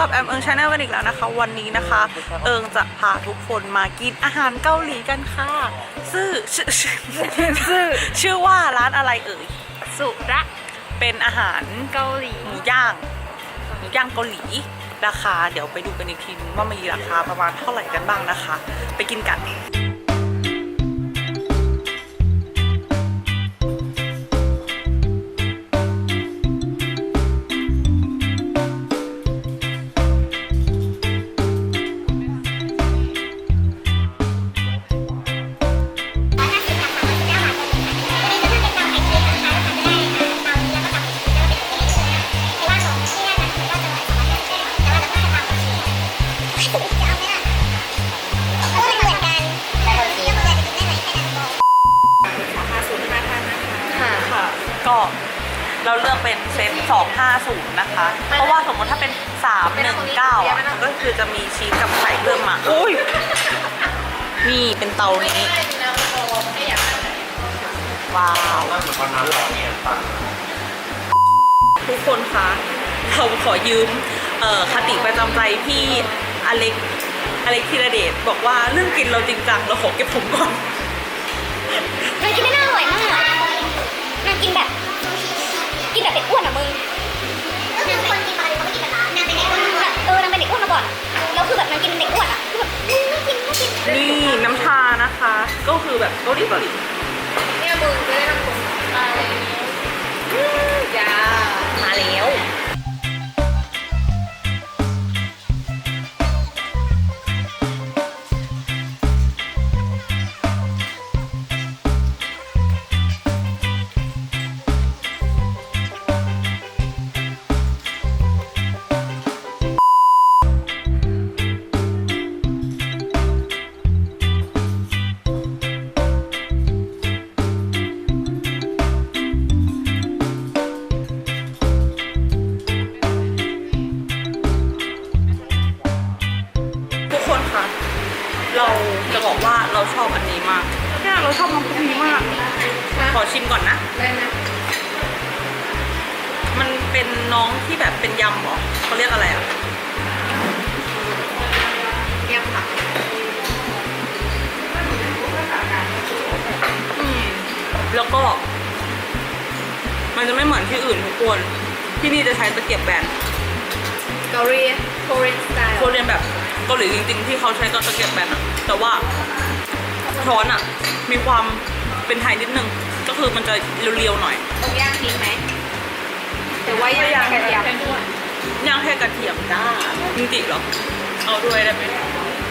กับแอมเอิงชาแนลกันอีกแล้วนะคะ วันนี้นะคะ เอิงจะพาทุกคนมากินอาหารเกาหลีกันค่ะชื่อชื่อชื่อชื่อชื่อว่าร้านอะไรเอ่ยสุระเป็นอาหารเกาหลีหมูย่างหมูย่างเกาหลีราคา เดี๋ยวไปดูกันอีกทีนึงว่ามีราคาประมาณเท่าไหร่กันบ้างนะคะ ไปกินกัน ก็เราเลือกเป็นเซต250 นะคะ เพราะว่าสมมติถ้าเป็น 319อะก็คือจะมีชีสกับไข่เพิ่มมาอุ้ยนี่เป็นเตานี้ ว้าวทุกคนคะเราขอยืมเอ่อคติประจำใจพี่อเล็กอเล็กธีรเดชบอกว่าเรื่องกินเราจริงจังเราขอเก็บผมก่อน มันกินไม่น่าอร่อยมาก มันกินแบบ กินแบบเด็กอ้วนอะมึงก็คือคนกินปกติเขาไม่กินแบบนั้นนางเป็นเด็กอ้วนมาก่อนเออนางเป็นเด็กอ้วนมาก่อนแล้วคือแบบมันกินเด็กอ้วนอะคือแบบมึงไม่กินไม่กินนี่น้ำชานะคะ ก็คือแบบเกาหลีเกาหลี เนี่ยมึงจะได้ทำตรงอะ ก็ มันจะไม่เหมือนที่อื่นทุกคน ที่นี่จะใช้ตะเกียบแบนเกาหลีโคเรียนสไตล์โคเรียนแบบเกาหลีจริง ๆ ที่เขาใช้ตะเกียบแบนอะแต่ว่าช้อนอะมีความเป็นไทยนิดนึง ก็คือมันจะเรียวๆหน่อย ต้องย่างทิ้งไหมหรือว่าย่างกระเทียมย่างแค่กระเทียมจ้ากิมจิเหรอ เอาด้วยได้ไหม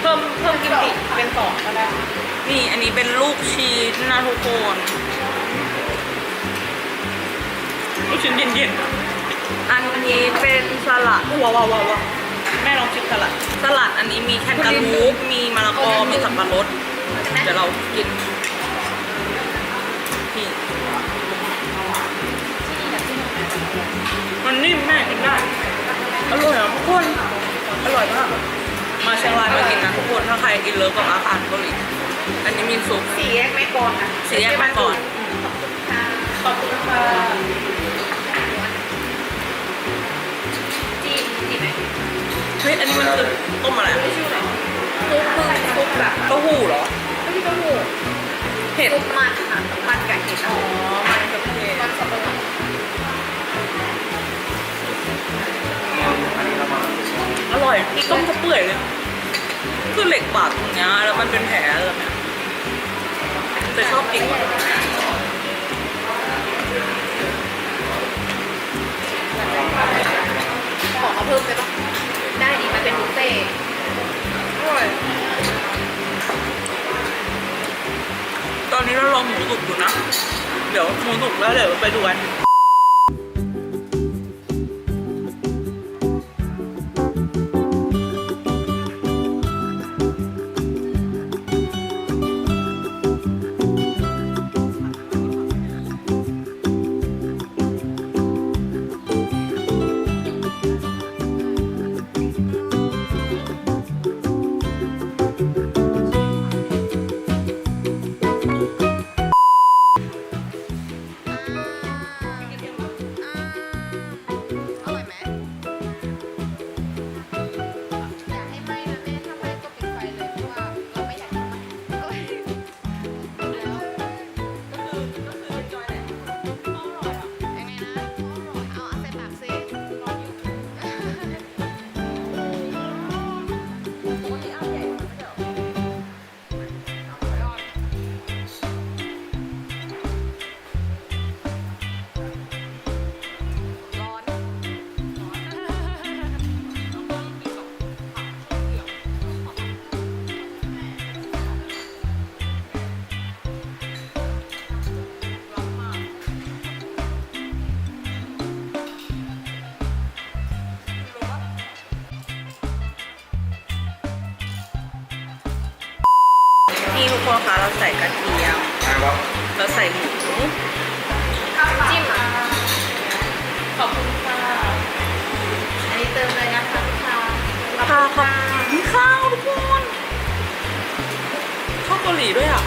เพิ่มเพิ่มกิมจิเป็นสองก็ได้ นี่อันนี้เป็นลูกชีสนะทุกคน ลูกชิ้นเย็นๆ อันนี้เป็นสลัดว้าวว้าวว้าวว้าวแม่ลองชิมสลัด สลัดอันนี้มีแคนตาลูป มีมะละกอ มีสับปะรด เดี๋ยวเรากินนี่มันนิ่มแม่กินได้ อร่อยอะทุกคน อร่อยมาก มาเชียงรายมากินนะทุกคน ถ้าใครกินเลิฟกับอาหารเกาหลี อันนี้มีซุป สี่แยกไม่ก่อนนะสีแยกมาก่อน ขอบคุณค่ะจีนจีนไหมเฮ้ยอันนี้มันคือต้มอะไรอะไม่ชื่อไหนซุปมึงซุปแบบเต้าหู้เหรอ ไม่ใช่เต้าหู้เห็ด ซุปมันค่ะมันกับเห็ดอ๋อ มันกับเห็ด มันสับปะรดอร่อยต้มเขาเปื่อยเลย คือเหล็กบาดตรงเนี้ยแล้วมันเป็นแผลแบบเนี้ย แต่ชอบกินกว่าขอเขาเพิ่มได้ปะได้ดีมันเป็นบุฟเฟ่ต์อร่อยตอนนี้เราลองหมูสุกอยู่นะ เดี๋ยวหมูสุกแล้วเดี๋ยวไปดูกัน เราใส่กระเทียมอะครับเราใส่หมูจิ้มอะขอบคุณค่ะอันนี้เติมเลยนะคะลูกค้าข้าวค่ะมีข้าวทุกคนข้าวเกาหลีด้วยอะ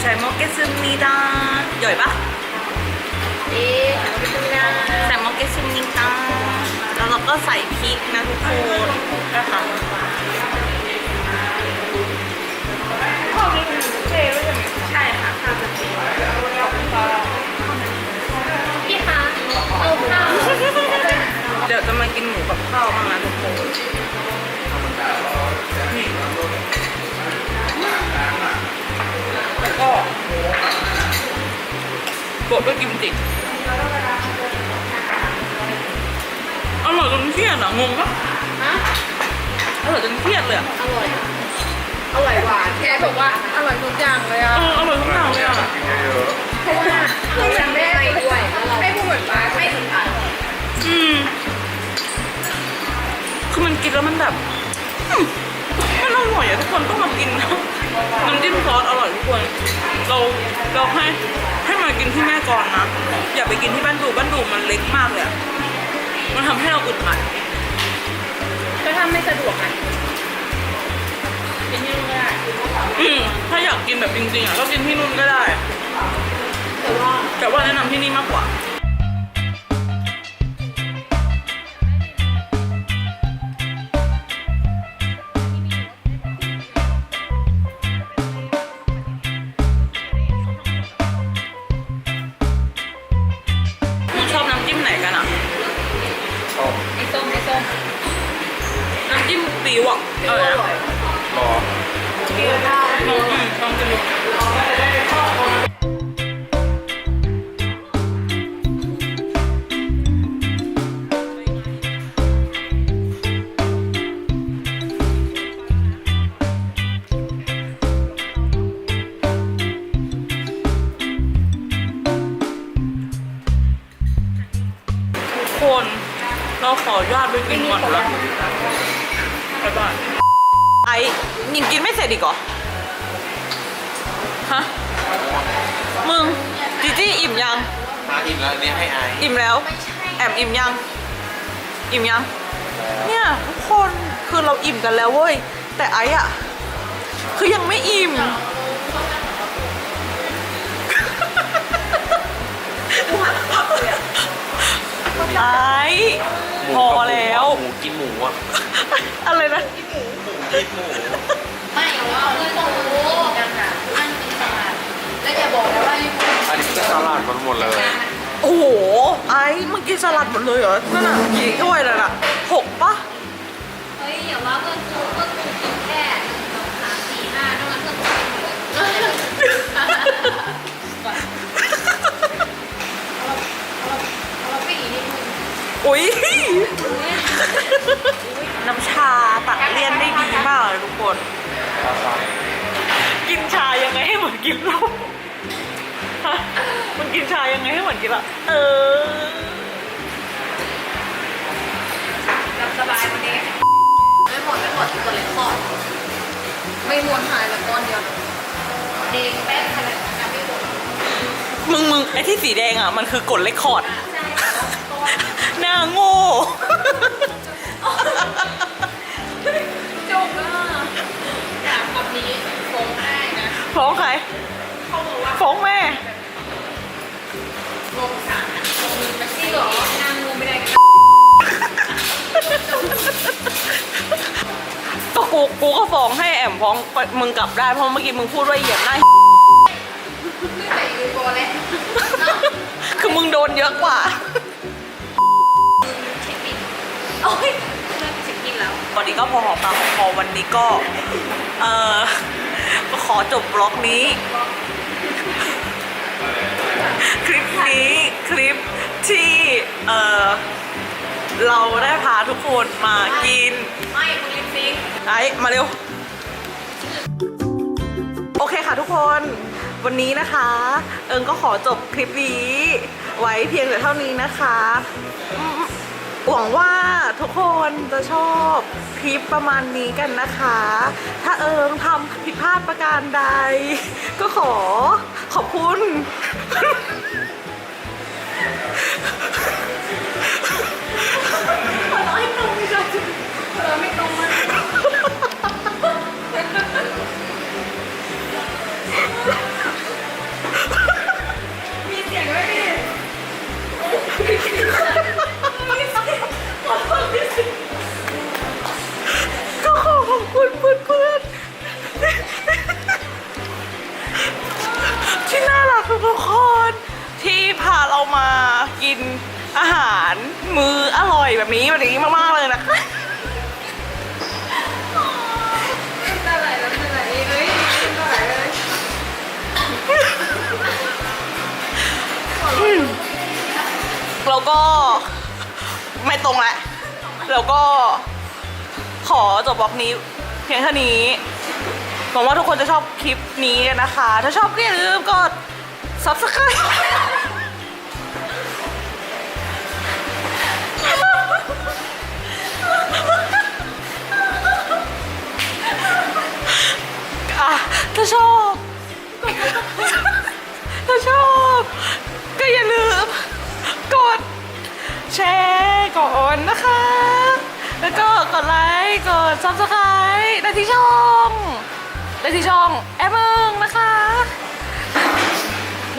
ใช้มอเกซึมนีดาใหญ่ปะเอ๊ะเอาไปดูนะใส่มอเกซึมนีดาแล้วเราก็ใส่พริกนะทุกคนนะคะ ข้าวนี้เป็นบุฟเฟ่ต์ด้วยใช่ไหมใช่ค่ะข้าวจะเจียวพี่คะเอาข้าวเดี๋ยวจะมากินหมูกับข้าวบ้างนะทุกคนนี่แล้วก็บดด้วยกิมจิอร่อยจนเครียดอะงงปะฮะอร่อยจนเครียดเลยอะอร่อย อะอร่อยหวานแกบอกว่าอร่อยทุกอย่างเลยอะเอออร่อยทุกอย่างเลยอะกินเยอะเพราะว่าเรายังไม่ได้ด้วยให้พูดเหมือนป้าไม่ถึงป้าอืมคือมันกินแล้วมันแบบอืมมันอร่อยอะทุกคนต้องมากินนะน้ำจิ้มซอสอร่อยทุกคนเราเราให้ให้มากินที่แม่ก่อนนะอย่าไปกินที่บ้านดูบ้านดูมันเล็กมากเลยอะมันทำให้เราอึดอัดก็ถ้าไม่สะดวกอะ กินที่นู่นก็ได้อืมถ้าอยากกินแบบจริงๆอะก็กินที่นู่นก็ได้ แต่ว่าแต่ว่าแนะนำที่นี่มากกว่ามึงชอบน้ำจิ้มไหนกันอะๆชอบ ไอ้ส้มไอ้ส้มน้ำจิ้มปี๊วอะเอออร่อย คน เราขออนุญาตไปกินก่อนละบ๊ายบาย ไอ้ยังกินไม่เสร็จอีกเหรอ ฮะ มึง จีจี้อิ่มยัง มาอิ่มแล้วเนี่ยให้อายอิ่มแล้ว แอมอิ่มยัง อิ่มยัง เนี่ยทุกคนคือเราอิ่มกันแล้วเว้ย แต่ไอ้อะคือยังไม่อิ่ม ไอ้พอแล้ว หมูกินหมูอะ อะไรนะกินหมู ไม่ว่าเพื่อนต้องรู้กันอะนั่งกินสลัดแล้วอย่าบอกนะว่าญี่ปุ่นอันนี้ก็สลัดมันหมดเลย โอ้โห ไอ้มึงกินสลัดหมดเลยเหรอ นั่นน่ะกี่ถ้วยเลยน่ะหกปะเฮ้ยอย่าว่าเพื่อนกูเพื่อนกูกินแค่หนึ่งสองสามสี่ห้านอกนั้นเพื่อนกูกินหมดเลยเราไปอีกนิดนึงอุ้ย น้ำชาตัดเลี่ยนได้ดีมากเลยทุกคน กินชายังไงให้เหมือนกินเหล้าฮะมันกินชายังไงให้เหมือนกินเหล้าเออรับสบายวันนี้ ไม่หมดไม่หมดตัวเล็กคอดไม่มวนหายแบบก้อนเดียวเด้งแป๊บขนาดนั้นไม่หมดมึงมึงไอ้ที่สีแดงอะ มันคือกดเลคคอร์ดใช่หน้าโง่ กูกูก็ฟ้องให้แอมฟ้องมึงกลับได้เพราะเมื่อกี้มึงพูดว่าเหยียบหน้าใส่ยูโกเลยเนาะคือมึงโดนเยอะกว่าเช็คบินโอ้ยเลิกเช็คบินแล้ววันนี้ก็พอหอมปากหอมคอวันนี้ก็ เออขอจบบล็อกนี้ คลิปนี้คลิปที่ เออเราได้พาทุกคนมากินไม่ ไอ้มาเร็ว โอเคค่ะทุกคนวันนี้นะคะ เอิงก็ขอจบคลิปนี้ ไว้เพียงแต่เท่านี้นะคะหวังว่าทุกคนจะชอบคลิปประมาณนี้กันนะคะ ถ้าเอิงทำผิดพลาดประการใด ก็ขอขอบคุณารมืออร่อยแบบนี้แบบนี้มากๆเลยนะคะน้ำตาไหลน้ำตาไหลเฮ้ยน้ำตาไหลเลยแล้วก็ไม่ตรงแหละ แล้วก็ขอจบบล็อกนี้ เพียงเท่านี้หวังว่าทุกคนจะชอบคลิปนี้นะคะ ถ้าชอบก็อย่าลืมกด subscribe ได้ที่ช่องแอมเอิงนะคะ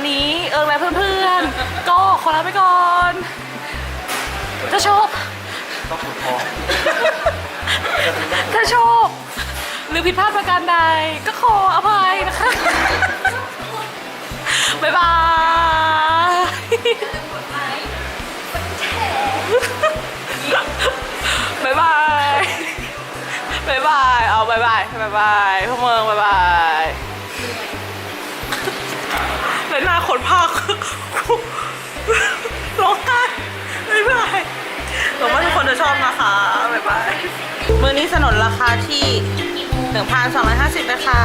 นี้เอิงและเพื่อนๆ ก็ขอลาไปก่อนถ้าชอบต้องปวดคอถ้าชอบหรือผิดพลาดประการใดก็ขออภัยนะคะ บ๊ายบาย บ๊ายบายบ๊ายบายพวกมึงบ๊ายบายแล้วหน้าขนภาคร้องไห้บ๊ายบายหวังว่าทุกคนจะชอบนะคะบ๊ายบายมือนี้สนนราคาที่ 1,250นะคะ